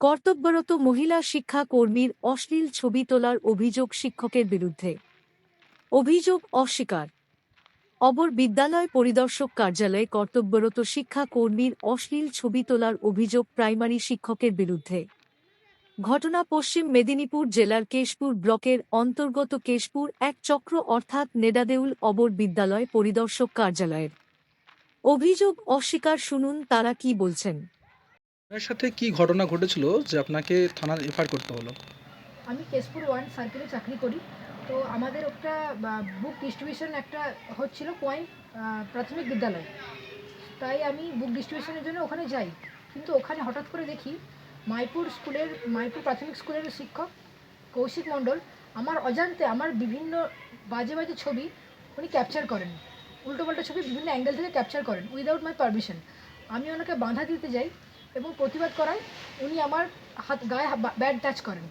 কর্তব্যরত মহিলা শিক্ষা কর্মীর অশ্লীল ছবি তোলার অভিযোগ শিক্ষকের বিরুদ্ধে। অভিযোগ অস্বীকার। অবর বিদ্যালয় পরিদর্শক কার্যালয়ে কর্তব্যরত শিক্ষা কর্মীর অশ্লীল ছবি তোলার অভিযোগ প্রাইমারি শিক্ষকের বিরুদ্ধে। ঘটনা পশ্চিম মেদিনীপুর জেলার কেশপুর ব্লকের অন্তর্গত কেশপুর এক চক্র অর্থাৎ নেডাদেউল অবর বিদ্যালয় পরিদর্শক কার্যালয়ের। অভিযোগ অস্বীকার শুনুন তারা কি বলছেন। আপনার সাথে কি ঘটনা ঘটেছিল যে আপনাকে থানার এফআইআর করতে হলো? আমি কেশপুর ওয়ান সার্কেলে চাকরি করি। তো আমাদের একটা বুক ডিস্ট্রিবিউশন একটা হচ্ছিল পয়েন্ট প্রাথমিক বিদ্যালয়। তাই আমি বুক ডিস্ট্রিবিউশনের জন্য ওখানে যাই। কিন্তু ওখানে হঠাৎ করে দেখি মাইপুর স্কুলের, মাইপুর প্রাথমিক স্কুলের শিক্ষক কৌশিক মণ্ডল আমার অজান্তে আমার বিভিন্ন বাজে বাজে ছবি উনি ক্যাপচার করেন। উল্টোপাল্টা ছবি বিভিন্ন অ্যাঙ্গেল থেকে ক্যাপচার করেন উইদাউট মাই পারমিশন আমি ওনাকে বাধা দিতে যাই। এবং প্রতিবাদ করায় উনি আমার হাত গায়ে ব্যাড টাচ করেন।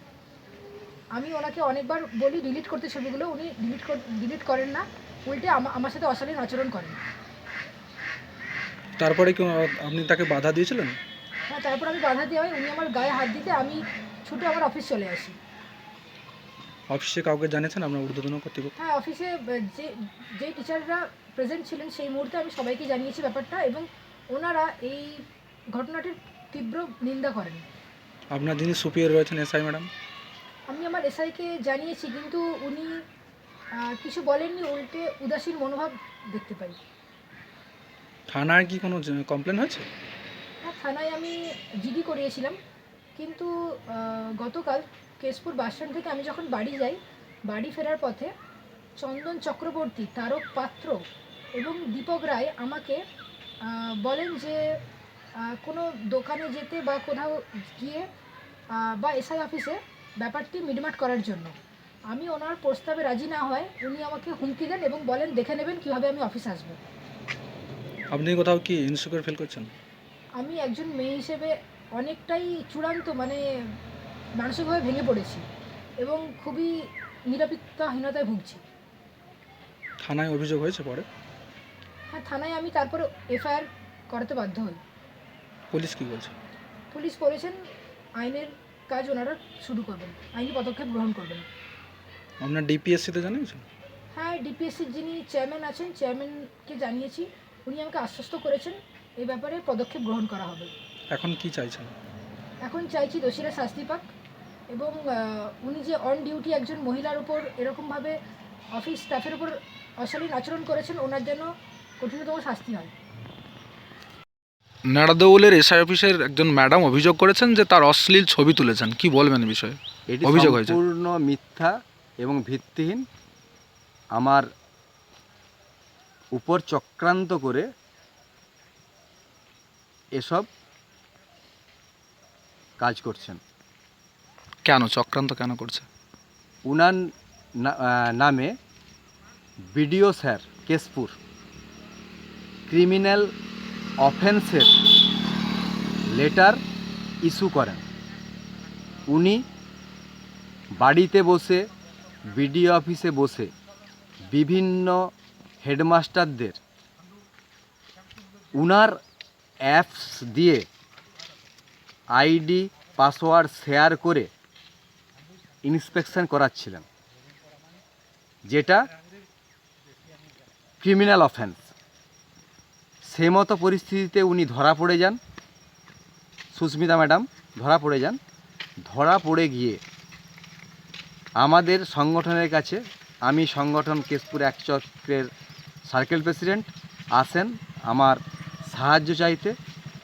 আমি ওনাকে অনেকবার বলি ডিলিট করতে ছবিগুলো উনি ডিলিট ডিলিট করেন না উল্টে আমা- আমার সাথে অশালীন আচরণ করেন। তারপরে কি আপনি তাকে বাধা দিয়েছিলেন? হ্যাঁ তারপর আমি বাধা দেওয়া হয় উনি আমার গায়ে হাত দিতে আমি ছুটে আমার অফিস চলে আসি। অফিসে কাউকে জানিয়েছেন আপনার ঊর্ধ্বতন কর্তৃপক্ষ? হ্যাঁ অফিসে যে যেই টিচাররা প্রেজেন্ট ছিলেন সেই মুহূর্তে আমি সবাইকে জানিয়েছি ব্যাপারটা এবং ওনারা এই ঘটনাটির তীব্র নিন্দা করেন। আপনার যিনি সুপিয়ার রয়েছেন এসআই ম্যাডাম আমি আমার এসআইকে জানিয়েছি কিন্তু উনি কিছু বলেননি উল্টে উদাসীন মনোভাব দেখতে পাই। থানায় কি কোনো কমপ্লেন হয়েছে? হ্যাঁ থানায় আমি জিডি করিয়েছিলাম কিন্তু গতকাল কেশপুর বাসস্ট্যান্ড থেকে আমি যখন বাড়ি যাই বাড়ি ফেরার পথে চন্দন চক্রবর্তী তারক পাত্র এবং দীপক রায় আমাকে বলেন যে কোনো দোকানে যেতে বা কোথাও গিয়ে বা এসআই অফিসে ব্যাপারটি মিটমাট করার জন্য। আমি ওনার প্রস্তাবে রাজি না হয় উনি আমাকে হুমকি দেন এবং বলেন দেখে নেবেন কীভাবে আমি অফিস আসব। আপনি কোথাও কি ইনসিকিউর ফিল করছেন? আমি একজন মেয়ে হিসেবে অনেকটাই চূড়ান্ত মানে মানসিকভাবে ভেঙে পড়েছি এবং খুবই নিরাপত্তাহীনতায় ভুগছি। থানায় অভিযোগ হয়েছে পরে? হ্যাঁ থানায় আমি তারপরে এফআইআর করাতে বাধ্য হই। পুলিশ কি বলছে? পুলিশ বলেছেন আইনের কাজ ওনারা শুরু করবেন আইনি পদক্ষেপ গ্রহণ করবেন। আপনার ডিপিএসসিতে জানিয়েছেন? হ্যাঁ ডিপিএসসির যিনি চেয়ারম্যান আছেন চেয়ারম্যানকে জানিয়েছি উনি আমাকে আশ্বস্ত করেছেন এই ব্যাপারে পদক্ষেপ গ্রহণ করা হবে। এখন কি চাইছেন? এখন চাইছি দোষীরা শাস্তি পাক এবং উনি যে অন ডিউটি একজন মহিলার উপর এরকমভাবে অফিস স্টাফের উপর অশালীন আচরণ করেছেন ওনার জন্য কঠিনতম শাস্তি হয়। নাড়াদৌলের এসআই অফিসের একজন ম্যাডাম অভিযোগ করেছেন যে তার অশ্লীল ছবি তুলেছেন। কি বলবেন এই বিষয়ে? এটি অভিযোগ হয়েছে। সম্পূর্ণ মিথ্যা এবং ভিত্তিহীন। আমার উপর চক্রান্ত করে এসব কাজ করছেন। কেন? চক্রান্ত কেন করছে? উনার না- আহ, নামে বিডিও স্যার কেশপুর ক্রিমিনাল অফেন্সের লেটার ইস্যু করেন। উনি বাড়িতে বসে বিডিও অফিসে বসে বিভিন্ন হেডমাস্টারদের উনার অ্যাপস দিয়ে আইডি পাসওয়ার্ড শেয়ার করে ইন্সপেকশন করাচ্ছিলেন, যেটা ক্রিমিনাল অফেন্স সেই মতো পরিস্থিতিতে উনি ধরা পড়ে যান। সুস্মিতা ম্যাডাম, ধরা পড়ে যান। ধরা পড়ে গিয়ে আমাদের সংগঠনের কাছে, আমি সংগঠন কেশপুর এক চক্রের সার্কেল প্রেসিডেন্ট আসেন আমার সাহায্য চাইতে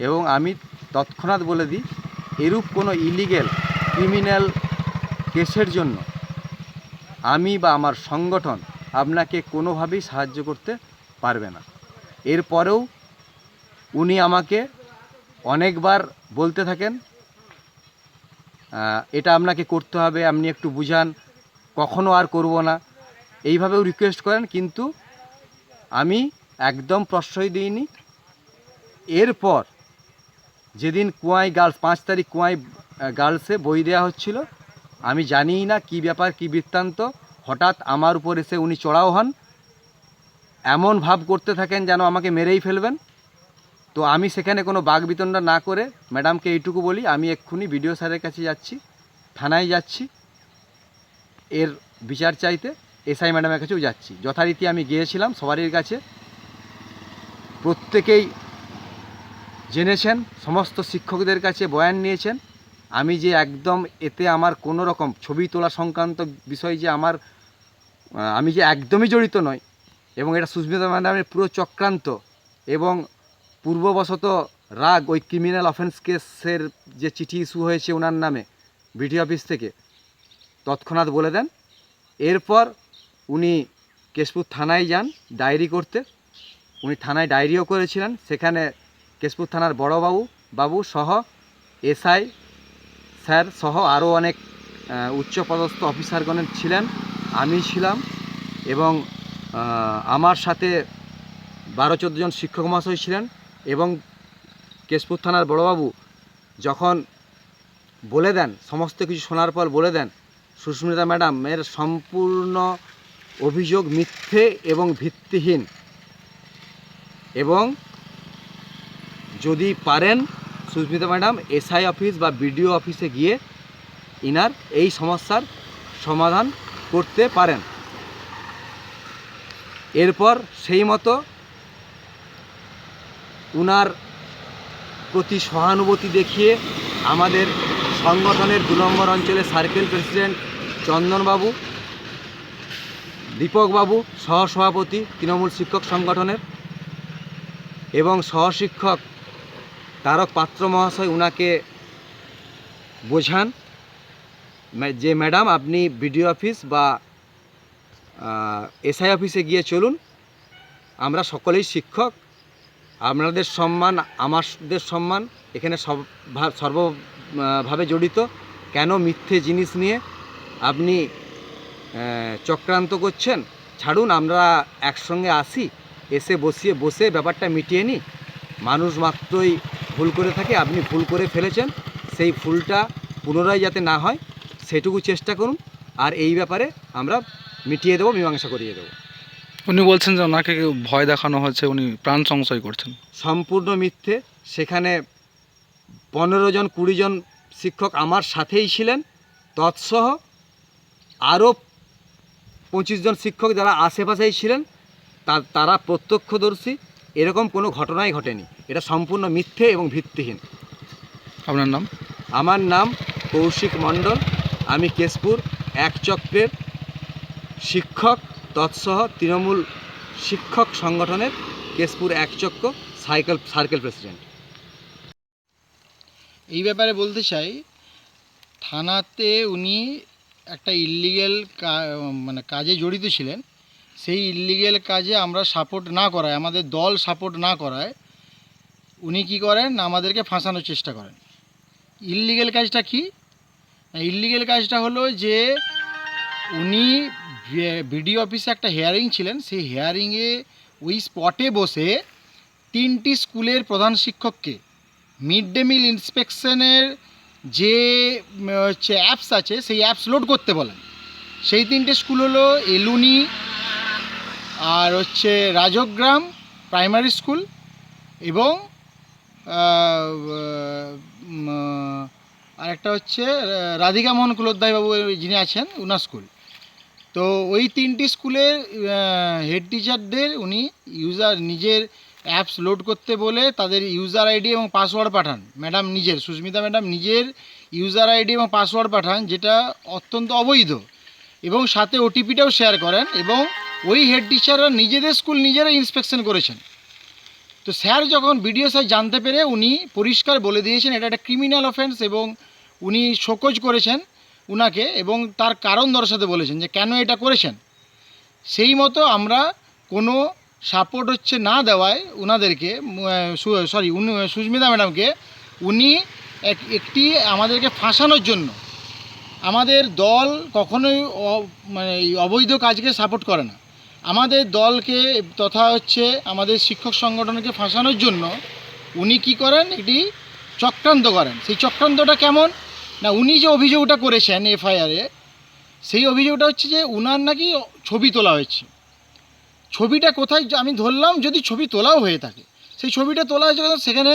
এবং আমি তৎক্ষণাৎ বলে দিই, এরূপ কোনো ইলিগেল ক্রিমিনাল কেসের জন্য আমি বা আমার সংগঠন আপনাকে কোনোভাবেই সাহায্য করতে পারবে না। এরপরেও উনি আমাকে অনেকবার বলতে থাকেন এটা আপনাকে করতে হবে, আপনি একটু বুঝান, কখনো আর করব না। এইভাবেও রিকোয়েস্ট করেন, কিন্তু আমি একদম প্রশ্রয় দিইনি। এরপর যেদিন কুয়াই গার্লস, পাঁচ তারিখ কুয়াই গার্লসে বই দেওয়া হচ্ছিল, আমি জানিই না কি ব্যাপার, কি বৃত্তান্ত। হঠাৎ আমার উপর এসে উনি চড়াও হন। এমন ভাব করতে থাকেন যেন আমাকে মেরেই ফেলবেন। তো আমি সেখানে কোনো বাঘ বিতণ্ডা না করে ম্যাডামকে এইটুকু বলি, আমি এক্ষুনি বিডিও স্যারের কাছে যাচ্ছি, থানায় যাচ্ছি, এর বিচার চাইতে এসআই ম্যাডামের কাছেও যাচ্ছি। যথারীতি আমি গিয়েছিলাম সবারই কাছে। প্রত্যেকেই জেনেছেন, সমস্ত শিক্ষকদের কাছে বয়ান নিয়েছেন। আমি যে একদম এতে আমার কোনো রকম ছবি তোলা সংক্রান্ত বিষয় যে আমার আমি যে একদমই জড়িত নয় এবং এটা সুস্মিতা ম্যাডামের পুরো চক্রান্ত, এবং পূর্ববশত রাগ ওই ক্রিমিনাল অফেন্স কেসের যে চিঠি ইস্যু হয়েছে ওনার নামে বিডি অফিস থেকে, তৎক্ষণাৎ বলে দেন। এরপর উনি কেশপুর থানায় যান ডায়েরি করতে। উনি থানায় ডায়েরিও করেছিলেন। সেখানে কেশপুর থানার বড়বাবু বাবু সহ এসআই স্যার সহ আরও অনেক উচ্চপদস্থ অফিসারগণের ছিলেন। আমি ছিলাম এবং আমার সাথে বারো চোদ্দ জন শিক্ষক মহাশয় ছিলেন। এবং কেশপুর থানার বড়বাবু যখন বলে দেন, সমস্ত কিছু শোনার পর বলে দেন, সুস্মিতা ম্যাডাম, এর সম্পূর্ণ অভিযোগ মিথ্যে এবং ভিত্তিহীন। এবং যদি পারেন, সুস্মিতা ম্যাডাম, এসআই অফিস বা বিডিও অফিসে গিয়ে ইনার এই সমস্যার সমাধান করতে পারেন। এরপর সেই মতো উনার প্রতি সহানুভূতি দেখিয়ে আমাদের সংগঠনের দু নম্বর অঞ্চলের সার্কেল প্রেসিডেন্ট চন্দনবাবু, দীপকবাবু, সহসভাপতি তৃণমূল শিক্ষক সংগঠনের এবং সহশিক্ষক তারক পাত্র মহাশয় উনাকে বোঝান। যে ম্যাডাম আপনি বিডিও অফিস বা এসআই অফিসে গিয়ে চলুন, আমরা সকলেই শিক্ষক। আপনাদের সম্মান, আমাদের সম্মান এখানে সব সর্বভাবে জড়িত। কেন মিথ্যে জিনিস নিয়ে আপনি চক্রান্ত করছেন? ছাড়ুন, আমরা একসঙ্গে আসি, এসে বসিয়ে, বসে ব্যাপারটা মিটিয়ে নিই। মানুষ মাত্রই ভুল করে থাকে, আপনি ভুল করে ফেলেছেন। সেই ভুলটা পুনরায় যাতে না হয়, সেটুকু চেষ্টা করুন। আর এই ব্যাপারে আমরা মিটিয়ে দেবো, মীমাংসা করিয়ে দেবো। উনি বলছেন যে ওনাকে ভয় দেখানো হচ্ছে উনি প্রাণ সংশয় করছেন। সম্পূর্ণ মিথ্যে। সেখানে পনেরো জন কুড়ি জন শিক্ষক আমার সাথেই ছিলেন। তৎসহ আরও পঁচিশ জন শিক্ষক যারা আশেপাশেই ছিলেন তা- তারা প্রত্যক্ষদর্শী। এরকম কোনো ঘটনাই ঘটেনি। এটা সম্পূর্ণ মিথ্যে এবং ভিত্তিহীন। আপনার নাম? আমার নাম কৌশিক মণ্ডল। আমি কেশপুর এক চক্রের শিক্ষক। তৎসহ তৃণমূল শিক্ষক সংগঠনের কেশপুর এক চক্র সাইকেল সার্কেল প্রেসিডেন্ট। এই ব্যাপারে বলতে চাই, থানাতে উনি একটা ইল্লিগেল মানে কাজে জড়িত ছিলেন। সেই ইল্লিগেল কাজে আমরা সাপোর্ট না করায়, আমাদের দল সাপোর্ট না করায় উনি কি করেন? আমাদেরকে ফাঁসানোর চেষ্টা করেন। ইল্লিগেল কাজটা কি? ইল্লিগেল কাজটা হলো যে উনি বিডিও অফিসে একটা হেয়ারিং ছিলেন সেই হেয়ারিংয়ে ওই স্পটে বসে তিনটি স্কুলের প্রধান শিক্ষককে মিড ডে মিল ইন্সপেকশনের যে হচ্ছে অ্যাপস আছে সেই অ্যাপস লোড করতে বলেন। সেই তিনটে স্কুল হলো এলুনি আর হচ্ছে রাজগ্রাম প্রাইমারি স্কুল এবং উম, আরেকটা হচ্ছে রাধিকা মোহন কুলোদ্দায়বাবু যিনি আছেন উনার স্কুল তো ওই তিনটি স্কুলের হেড টিচারদের উনি ইউজার নিজের অ্যাপস লোড করতে বলে তাদের ইউজার আইডি এবং পাসওয়ার্ড পাঠান। ম্যাডাম নিজের, সুস্মিতা ম্যাডাম নিজের ইউজার আইডি এবং পাসওয়ার্ড পাঠান, যেটা অত্যন্ত অবৈধ। এবং সাথে ওটিপিটাও শেয়ার করেন এবং ওই হেড টিচাররা নিজেদের স্কুল নিজেরা ইন্সপেকশন করেছেন। তো স্যার যখন বিডিও স্যার জানতে পেরে উনি পরিষ্কার বলে দিয়েছেন, এটা একটা ক্রিমিনাল অফেন্স এবং উনি শোকজ করেছেন। উনাকে এবং তার কারণ দর্শাতে বলেছেন যে, কেন এটা করেছেন? সেই মতো আমরা কোনো সাপোর্ট হচ্ছে না দেওয়ায় উনাদেরকে সরি সুস্মিতা ম্যাডামকে, উনি এক- একটি আমাদেরকে ফাঁসানোর জন্য আমাদের দল কখনোই মানে অবৈধ কাজকে সাপোর্ট করে না। আমাদের দলকে তথা হচ্ছে আমাদের শিক্ষক সংগঠনকে ফাঁসানোর জন্য উনি কি করেন? একটি চক্রান্ত করেন। সেই চক্রান্তটা কেমন? না, উনি যে অভিযোগটা করেছেন এফআইআরে, সেই অভিযোগটা হচ্ছে যে উনার নাকি ছবি তোলা হয়েছে। ছবিটা কোথায় আমি ধরলাম যদি ছবি তোলাও হয়ে থাকে। সেই ছবিটা তোলা হয়েছে সেখানে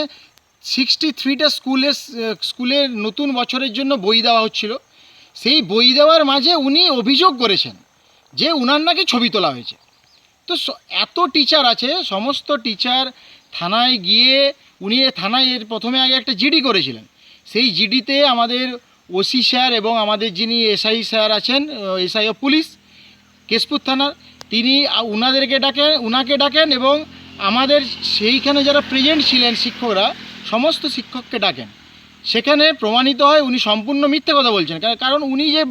সিক্সটি থ্রিটা স্কুলের স্কুলের নতুন বছরের জন্য বই দেওয়া হচ্ছিল। সেই বই দেওয়ার মাঝে উনি অভিযোগ করেছেন যে উনার নাকি ছবি তোলা হয়েছে। তো এত টিচার আছে, সমস্ত টিচার থানায় গিয়ে উনি থানায় এর প্রথমে আগে একটা জিডি করেছিলেন। সেই জিডিতে আমাদের ওসি স্যার এবং আমাদের যিনি এসআই স্যার আছেন এসআই অফ পুলিশ, কেশপুর থানার, তিনি উনাদেরকে ডাকেন, উনাকে ডাকেন এবং আমাদের সেইখানে যারা প্রেজেন্ট ছিলেন শিক্ষকরা, সমস্ত শিক্ষককে ডাকেন। সেখানে প্রমাণিত হয় উনি সম্পূর্ণ মিথ্যে কথা বলছেন। কার- কারণ উনি যে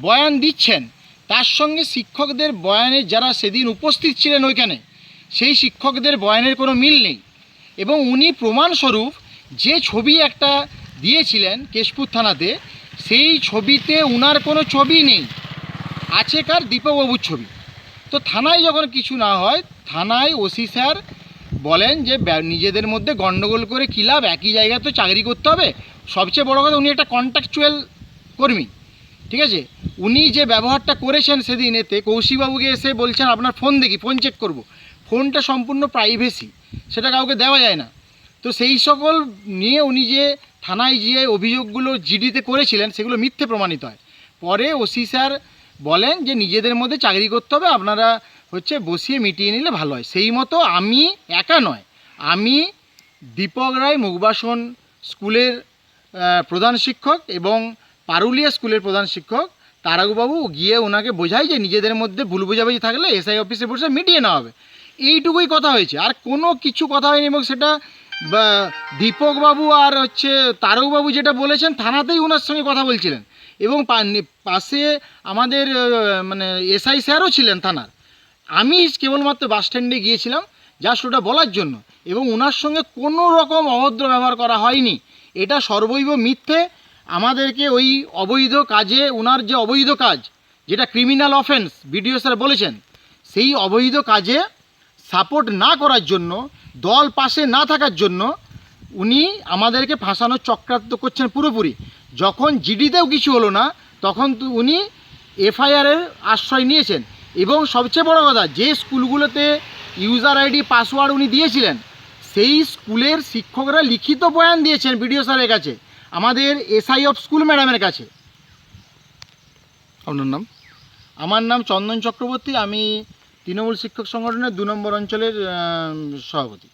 বয়ান দিচ্ছেন, তার সঙ্গে শিক্ষকদের বয়ানে যারা সেদিন উপস্থিত ছিলেন ওইখানে, সেই শিক্ষকদের বয়ানের কোনো মিল নেই। এবং উনি প্রমাণস্বরূপ যে ছবি একটা দিয়েছিলেন কেশপুর থানাতে, সেই ছবিতে উনার কোনো ছবি নেই। আছে কার? দীপকবাবুর ছবি। তো থানায় যখন কিছু না হয়, থানায় ওসি স্যার বলেন যে নিজেদের মধ্যে গণ্ডগোল করে কী লাভ? একই জায়গায় তো চাকরি করতে হবে। সবচেয়ে বড় কথা, উনি একটা কন্ট্রাকচুয়াল কর্মী। ঠিক আছে? উনি যে ব্যবহারটা করেছেন সেদিন এতে, কৌশিকবাবুকে এসে বলছেন, আপনার ফোন দেখি, ফোন চেক করব। ফোনটা সম্পূর্ণ প্রাইভেসি সেটা কাউকে দেওয়া যায় না। তো সেই সকল নিয়ে উনি যে থানায় যে অভিযোগগুলো জিডিতে করেছিলেন, সেগুলো মিথ্যে প্রমাণিত হয়। পরে ওসি স্যার বলেন যে নিজেদের মধ্যে চাকরি করতে হবে, আপনারা হচ্ছে বসিয়ে মিটিয়ে নিলে ভালো হয়। সেই মতো আমি একা নয়, আমি দীপক রায় মুগবাসন স্কুলের প্রধান শিক্ষক এবং পারুলিয়া স্কুলের প্রধান শিক্ষক। তারাগুবাবু গিয়ে ওনাকে বোঝাই যে নিজেদের মধ্যে ভুল বোঝাবুঝি থাকলে এসআই অফিসে বসে মিটিয়ে নেওয়া হবে। এইটুকুই কথা হয়েছে। আর কোনো কিছু কথা হয়নি এবং সেটা দীপকবাবু আর হচ্ছে তারকবাবু যেটা বলেছেন, থানাতেই ওনার সঙ্গে কথা বলছিলেন। এবং পাশে আমাদের মানে এসআই স্যারও ছিলেন থানার। আমি কেবলমাত্র বাস স্ট্যান্ডে গিয়েছিলাম, জাস্ট ওটা বলার জন্য। এবং ওনার সঙ্গে কোনো রকম অভদ্র ব্যবহার করা হয়নি। এটা সর্বৈব মিথ্যে। আমাদেরকে ওই অবৈধ কাজে ওনার যে অবৈধ কাজ, যেটা ক্রিমিনাল অফেন্স বিডিও স্যার বলেছেন, সেই অবৈধ কাজে সাপোর্ট না করার জন্য দল পাশে না থাকার জন্য উনি আমাদেরকে ফাঁসানোর চক্রান্ত করছেন পুরোপুরি। যখন জিডিতেও কিছু হলো না তখন তো উনি এফআইআরের আশ্রয় নিয়েছেন। এবং সবচেয়ে বড় কথা যে স্কুলগুলোতে ইউজার আইডি পাসওয়ার্ড উনি দিয়েছিলেন সেই স্কুলের শিক্ষকরা লিখিত বয়ান দিয়েছেন বিডিও স্যারের কাছে আমাদের এসআই অফ স্কুল ম্যাডামের কাছে। আপনার নাম? আমার নাম চন্দন চক্রবর্তী আমি তৃণমূল শিক্ষক সংগঠনের দু নম্বর অঞ্চলের সভাপতি।